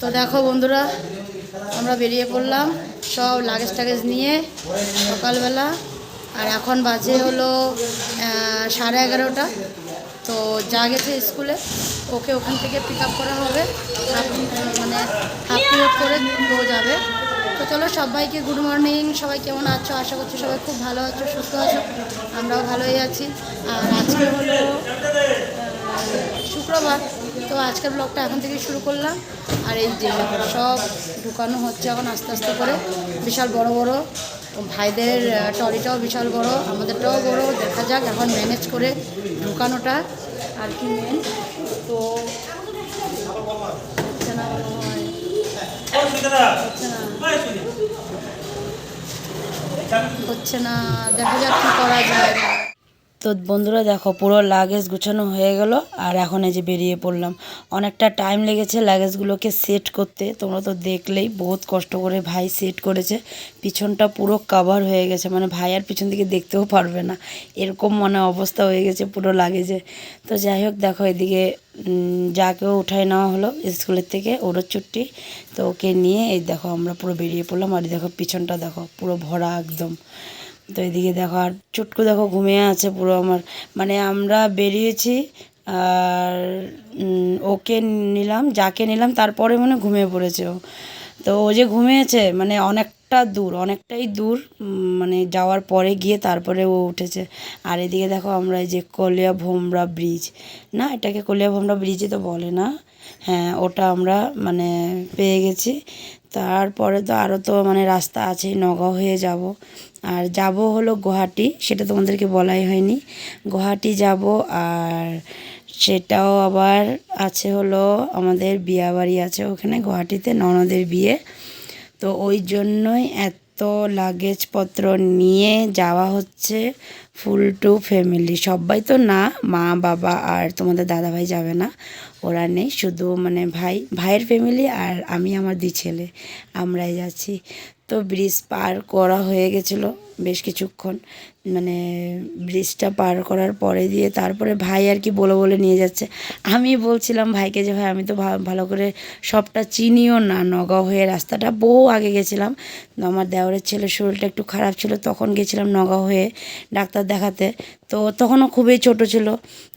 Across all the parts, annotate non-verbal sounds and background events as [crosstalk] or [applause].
তো দেখো বন্ধুরা, আমরা বেরিয়ে পড়লাম সব লাগেজ টাগেজ নিয়ে সকালবেলা। আর এখন বাজে হলো সাড়ে এগারোটা। তো যা গেছে স্কুলে, ওকে ওখান থেকে পিক আপ করা হবে। মানে হাফ পিরিয়ড করে ও যাবে। তো চলো সবাইকে গুড মর্নিং সবাই কেমন আছো? আশা করছি সবাই খুব ভালো আছো, সুস্থ আছো। আমরাও ভালোই আছি। আর আজকে হলো শুক্রবার। তো আজকের ব্লগটা এখন থেকে শুরু করলাম। আর এই যে সব ঢুকানো হচ্ছে এখন আস্তে আস্তে করে বিশাল বড় বড়। ভাইদের আহ, ট্রলিটাও বিশাল বড় আমাদেরটাও বড়। দেখা যাক এখন ম্যানেজ করে ঢুকানোটা আর কি মেন তো। হচ্ছে না। হচ্ছে না দেখা যাক কি করা যায়। তো বন্ধুরা দেখো পুরো লাগেজ গুছানো হয়ে গেল, আর এখন এই যে বেরিয়ে পড়লাম। অনেকটা টাইম লেগেছে লাগেজগুলোকে সেট করতে, তোমরা তো দেখলেই বহুত কষ্ট করে ভাই সেট করেছে। পিছনটা পুরো কাভার হয়ে গেছে মানে ভাই আর পিছন দিকে দেখতেও পারবে না। এরকম মানে অবস্থা হয়ে গেছে পুরো লাগেজে তো যাই হোক, দেখো এদিকে যাকেও উঠায় নেওয়া হলো স্কুলের থেকে, ওরও ছুটি। তো ওকে নিয়ে এই দেখো আমরা পুরো বেরিয়ে পড়লাম, আর দেখো পিছনটা দেখো পুরো ভরা একদম। তো এদিকে দেখো, আর চুটকু দেখো ঘুমিয়ে আছে পুরো আমার। মানে আমরা বেরিয়েছি, আর ওকে নিলাম, যাকে নিলাম, তারপরে মনে ঘুমিয়ে পড়েছে ও। তো ও যে ঘুমিয়েছে মানে অনেকটা দূর, অনেকটাই দূর মানে যাওয়ার পরে গিয়ে তারপরে ও উঠেছে। আর এদিকে দেখো আমরা এই যে কলিয়া ভোমরা ব্রিজ, না এটাকে কলিয়া ভোমরা ব্রিজই তো বলে না? হ্যাঁ ওটা আমরা মানে পেয়ে গেছি। তারপরে তো আরও তো মানে রাস্তা আছে, নগাঁও হয়ে যাব। আর যাব হলো গুয়াহাটি, সেটা তোমাদেরকে বলাই হয়নি। গুয়াহাটি যাব, আর সেটাও আবার আছে হলো আমাদের বিয়া বাড়ি আছে ওখানে, গুয়াহাটিতে ননদের বিয়ে। তো ওই জন্যই এত লাগেজপত্র নিয়ে যাওয়া হচ্ছে ফুল টু ফ্যামিলি সবাই তো না, মা, বাবা আর তোমাদের দাদাভাই যাবে না। ওরা নেই, শুধু মানে ভাই, ভাইয়ের ফ্যামিলি আর আমি, আমার দুই ছেলে। আমরাই যাচ্ছি। তো ব্রিজ পার করা হয়ে গেছিল বেশ কিছুক্ষণ। মানে ব্রিজটা পার করার পরে দিয়ে তারপরে ভাই আর কি বলে বলে নিয়ে যাচ্ছে। আমি বলছিলাম ভাইকে যে, ভাই, আমি তো ভালো করে সবটা চিনিও না, নগাঁও হয়ে রাস্তাটা বহু আগে গেছিলাম। আমার দেওরের ছেলের শরীরটা একটু খারাপ ছিল, তখন গেছিলাম নগাঁও হয়ে ডাক্তার দেখাতে। তো তখনও খুবই ছোট ছিল,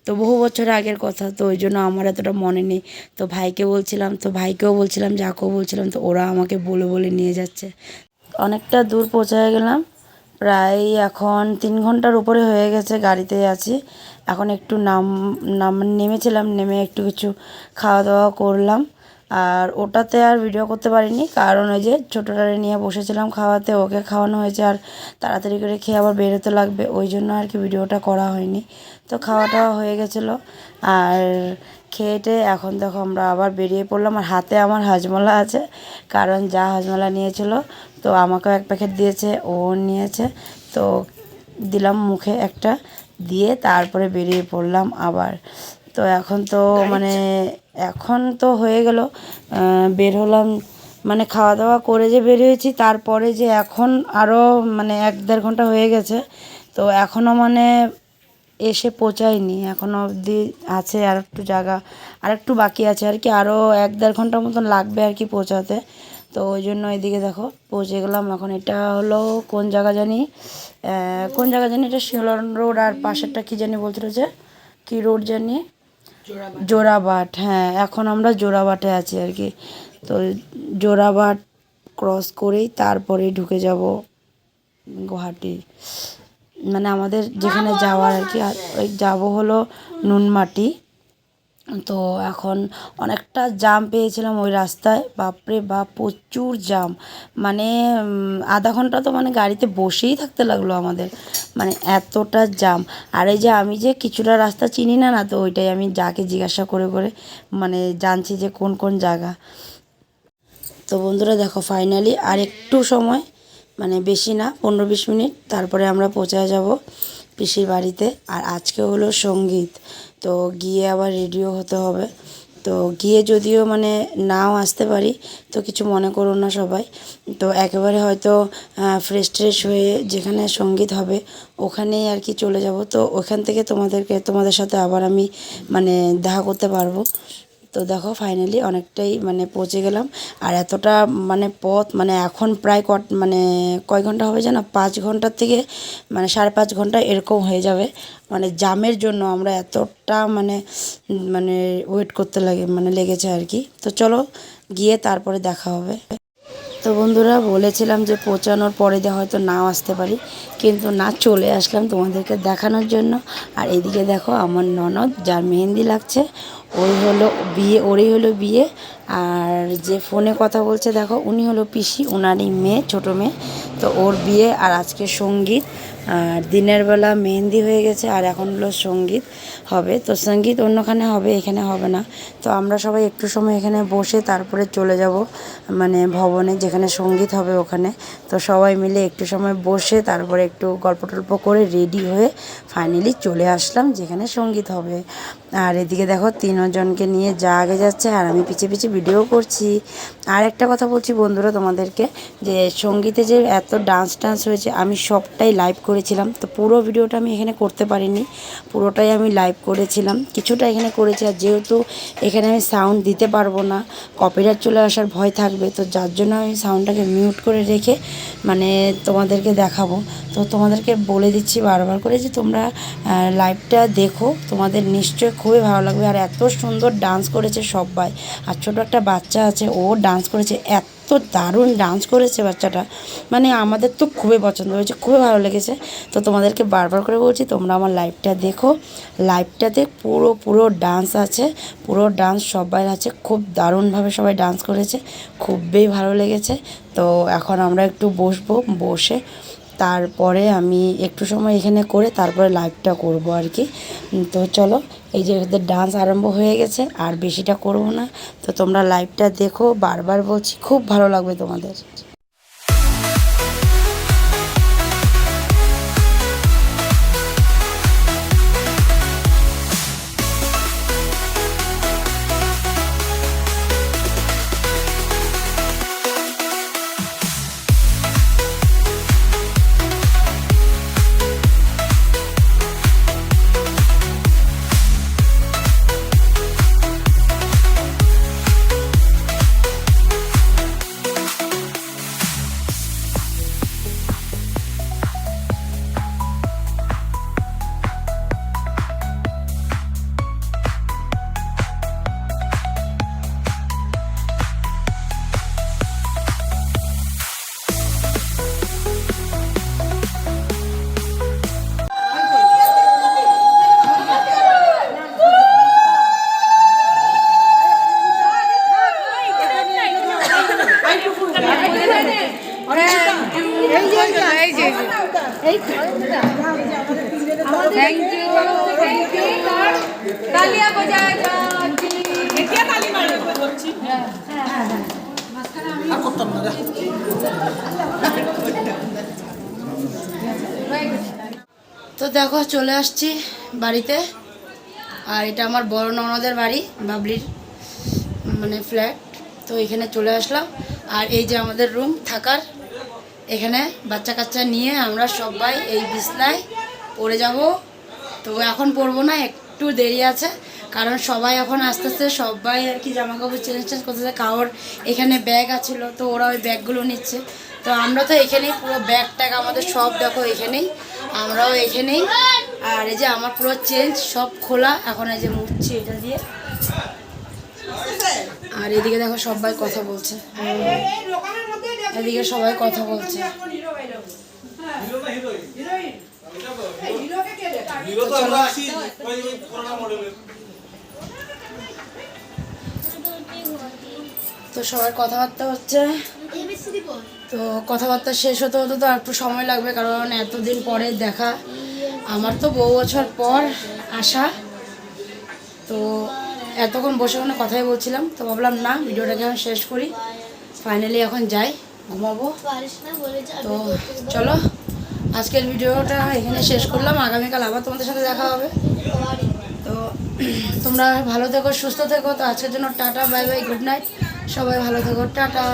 তো বহু বছর আগের কথা, তো ওই জন্য আমার এতটা মনে নেই। তো ভাইকে বলছিলাম, তো ভাইকেও বলছিলাম, যাকেও বলছিলাম, তো ওরা আমাকে বলে বলে নিয়ে যাচ্ছে। অনেকটা দূর পৌঁছায় গেলাম। প্রায় এখন তিন ঘণ্টার উপরে হয়ে গেছে, গাড়িতে আছি। এখন একটু নাম নাম, নেমেছিলাম, নেমে একটু কিছু খাওয়া দাওয়া করলাম। আর ওটাতে আর ভিডিও করতে পারিনি, কারণ ওই যে ছোটোটারে নিয়ে বসেছিলাম খাওয়াতে, ওকে খাওয়ানো হয়েছে আর তাড়াতাড়ি করে খেয়ে আবার বেরোতে লাগবে, ওই জন্য আর কি ভিডিওটা করা হয়নি। তো খাওয়াটা হয়ে গেছিল। আর খেয়েটে এখন দেখো আমরা আবার বেরিয়ে পড়লাম আর হাতে আমার হাজমলা আছে কারণ যা হাজমলা নিয়েছিল তো আমাকেও এক প্যাকেট দিয়েছে ও নিয়েছে তো দিলাম মুখে একটা দিয়ে তারপরে বেরিয়ে পড়লাম আবার। তো এখন তো মানে এখন তো হয়ে গেল বের হলাম মানে খাওয়া দাওয়া করে যে বের হয়েছি তারপরে যে এখন আরও মানে এক দেড় ঘণ্টা হয়ে গেছে তো এখনও মানে এসে পৌঁছায়নি এখনও অবধি আছে আর একটু জায়গা, আর একটু বাকি আছে, আর কি আরও এক দেড় ঘণ্টার মতন লাগবে আর কি পৌঁছাতে। তো ওই জন্য এদিকে দেখো, পৌঁছে গেলাম। এখন এটা হলো কোন জায়গা জানি কোন জায়গা জানি? এটা শিলন রোড আর পাশেরটা কী জানি বলছিল যে কী রোড জানি? জোড়াবাট হ্যাঁ এখন আমরা জোড়াবাটে আছি আর কি। তো জোড়াবাট ক্রস করেই তারপরে ঢুকে যাব গুয়াহাটি। মানে আমাদের যেখানে যাওয়ার আর কি ওই যাব হলো নুনমাটি। তো এখন অনেকটা জাম পেয়েছিলাম ওই রাস্তায়। বাপরে বাপ প্রচুর জাম মানে আধা ঘণ্টা তো মানে গাড়িতে বসেই থাকতে লাগল আমাদের। মানে এতটা জাম আর এই যে আমি যে কিছুটা রাস্তা চিনি না না তো ওইটাই আমি যাকে জিজ্ঞাসা করে করে মানে জানছি যে কোন কোন জায়গা। তো বন্ধুরা দেখো ফাইনালি আর একটু সময়। মানে বেশি না, পনেরো বিশ মিনিট। তারপরে আমরা পৌঁছে যাব পিসির বাড়িতে। আর আজকে হলো সংগীত। তো গিয়ে আবার রেডিও হতে হবে। তো গিয়ে যদিও মানে নাও আসতে পারি, তো কিছু মনে করো না সবাই। তো একেবারে হয়তো ফ্রেশ ট্রেশ হয়ে যেখানে সংগীত হবে, ওখানেই আর কি চলে যাব। তো ওখান থেকে তোমাদেরকে, তোমাদের সাথে আবার আমি মানে দেখা করতে পারব। তো দেখো ফাইনালি অনেকটাই মানে পৌঁছে গেলাম। আর এতটা মানে পথ মানে এখন প্রায় কট মানে কয় ঘণ্টা হবে জানো? পাঁচ ঘণ্টার থেকে মানে সাড়ে পাঁচ ঘণ্টা এরকম হয়ে যাবে। মানে জামের জন্য আমরা এতটা মানে মানে ওয়েট করতে লাগে মানে লেগেছে আর কি। তো চলো, গিয়ে তারপরে দেখা হবে। তো বন্ধুরা, বলেছিলাম যে পৌঁছানোর পরে হয়তো নাও আসতে পারি, কিন্তু না, চলে আসলাম তোমাদেরকে দেখানোর জন্য। আর এদিকে দেখো, আমার ননদ, যার মেহেন্দি লাগছে ওই হলো বিয়ে ওরই হলো বিয়ে। আর যে ফোনে কথা বলছে, দেখো, উনি হলো পিসি ওনারই মেয়ে, ছোটো মেয়ে। তো ওর বিয়ে আর আজকে সংগীত। আর দিনের বেলা মেহেন্দি হয়ে গেছে আর এখন হলো সংগীত হবে। তো সংগীত অন্যখানে হবে, এখানে হবে না। তো আমরা সবাই একটু সময় এখানে বসে তারপরে চলে যাব মানে ভবনে যেখানে সংগীত হবে ওখানে। তো সবাই মিলে একটু সময় বসে তারপরে একটু গল্প টল্প করে রেডি হয়ে ফাইনালি চলে আসলাম যেখানে সংগীত হবে। আর এদিকে দেখো, তিনজনকে নিয়ে যা আগে যাচ্ছে আর আমি পিছিয়ে পিছিয়ে ভিডিও করছি। আর একটা কথা বলছি বন্ধুরা তোমাদেরকে, যে সঙ্গীতে যে এত ডান্স টান্স হয়েছে, আমি সবটাই লাইভ করেছিলাম। তো পুরো ভিডিওটা আমি এখানে করতে পারিনি, পুরোটাই আমি লাইভ করেছিলাম। কিছুটা এখানে করেছি, আর যেহেতু এখানে আমি সাউন্ড দিতে পারব না কপিরাইট চলে আসার ভয় থাকবে, তো যার জন্য আমি সাউন্ডটাকে মিউট করে রেখে মানে তোমাদেরকে দেখাবো। তো তোমাদেরকে বলে দিচ্ছি বারবার করে যে তোমরা লাইভটা দেখো। তোমাদের নিশ্চয়ই খুবই ভালো লাগবে। আর এত সুন্দর ডান্স করেছে সবাই আর ছোটো একটা বাচ্চা আছে, ও ডান্স করেছে, এত দারুণ ডান্স করেছে বাচ্চাটা। মানে আমাদের তো খুবই পছন্দ হয়েছে, খুবই ভালো লেগেছে। তো তোমাদেরকে বারবার করে বলছি, তোমরা আমার লাইভটা দেখো। লাইভটাতে পুরো পুরো ডান্স আছে, পুরো ডান্স সবাই আছে, খুব দারুণভাবে সবাই ডান্স করেছে, খুবই ভালো লেগেছে। তো এখন আমরা একটু বসবো, বসে তারপরে আমি একটু সময় এখানে করে তারপরে লাইভটা করব আর কি। তো চলো, এই যে এদের ডান্স আরম্ভ হয়ে গেছে, আর বেশিটা করব না। তো তোমরা লাইভটা দেখো, বারবার বলছি, খুব ভালো লাগবে তোমাদের। থ্যাংক ইউ থ্যাংক ইউ তালিয়া বাজায় যাচ্ছি তালি মারে? বলছি তো দেখো চলে আসছি বাড়িতে। আর এটা আমার বড় ননদের বাড়ি বাবলির মানে ফ্ল্যাট তো এখানে চলে আসলাম। আর এই যে আমাদের রুম থাকার এখানে বাচ্চা কাচ্চা নিয়ে আমরা সবাই এই বিছনায় পড়ে যাব। তো এখন পড়ব না, একটু দেরি আছে, কারণ সবাই এখন আস্তে আস্তে সবাই আর কি জামা কাপড় চেঞ্জ চেঞ্জ করতেছে। কারোর এখানে ব্যাগ আছিল, তো ওরা ওই ব্যাগগুলো নিচ্ছে। তো আমরা তো এখানেই পুরো ব্যাগ ট্যাগ আমাদের সব দেখো এখানেই, আমরাও এখানেই। আর এই যে আমার পুরো চেঞ্জ সব খোলা, এখন এই যে মুছছি এটা দিয়ে। আর এদিকে দেখো সবাই কথা বলছে। এদিকে সবাই কথা বলছে। তো সবার কথাবার্তা হচ্ছে। তো কথাবার্তা শেষ হতে হতে তো একটু সময় লাগবে, কারণ এতদিন পরে দেখা। আমার তো বহু বছর পর আসা। তো এতক্ষণ বসে ওখানে কথাই বলছিলাম, তো ভাবলাম না, ভিডিওটাকে আমি শেষ করি। ফাইনালি এখন যাই। ঘুমাবো? তো চলো, আজকের ভিডিওটা এখানে শেষ করলাম। আগামীকাল আবার তোমাদের সাথে দেখা হবে। তো [clears throat] তোমরা ভালো থেকো, সুস্থ থেকো। তো আজকের জন্য tata, bye bye, good night. সবাই ভালো থেকো। টাটা।